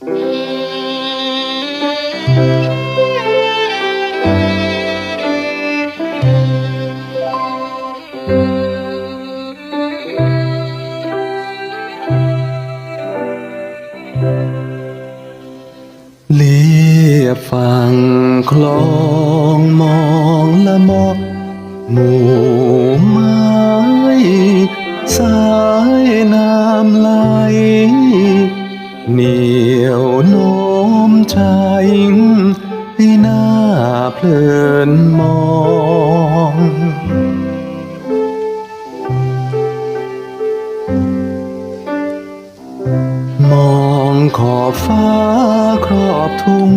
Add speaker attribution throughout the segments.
Speaker 1: เลียบฝั่งคลองมองละมอกหมู่ เหนียวโน้มใจให้หน้าเพลินมองมองขอบฟ้าครอบทุ่ง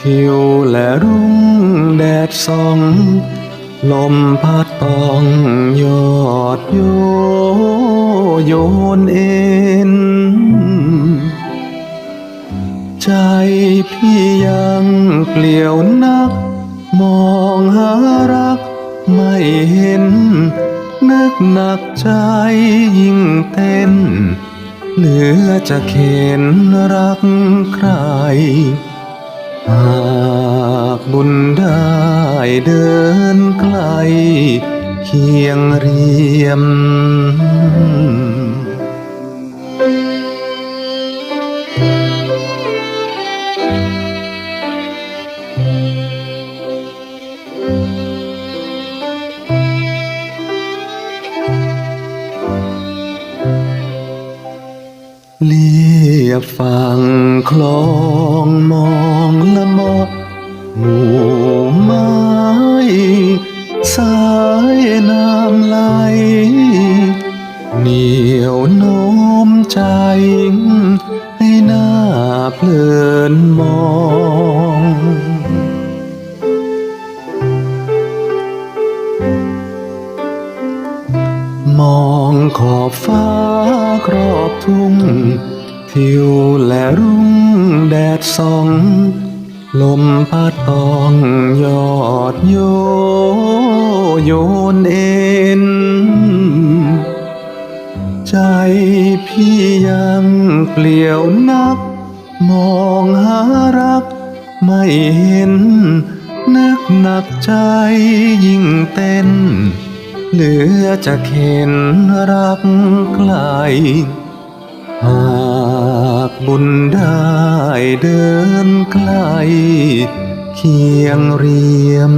Speaker 1: ทิวและรุ่งแดดส่อง ลมพัดตองยอดโยโยนเอ ใจพี่ยังเปลี่ยวนัก มองหารักไม่เห็น นึกหนักใจยิ่งเต้น เหลือจะเข็นรักใคร หากบุญได้เดินไกล เคียงเรียม เลียบฝั่งคลองมองละมอหมู่ไม้สายน้ำไหลเหนียวโน้มใจ ให้หน้าเพลินมองมองขอบฟ้า ครอบทุ่งทิวและรุ่งแดดส่อง ลมพัดตองยอดโยโยนเอ็น ใจพี่ยังเปลี่ยวนัก มองหารักไม่เห็น นึกหนักใจยิ่งเต้น เหลือจะเข็นรักไกล หากบุญได้เดินไกล เคียงเรียม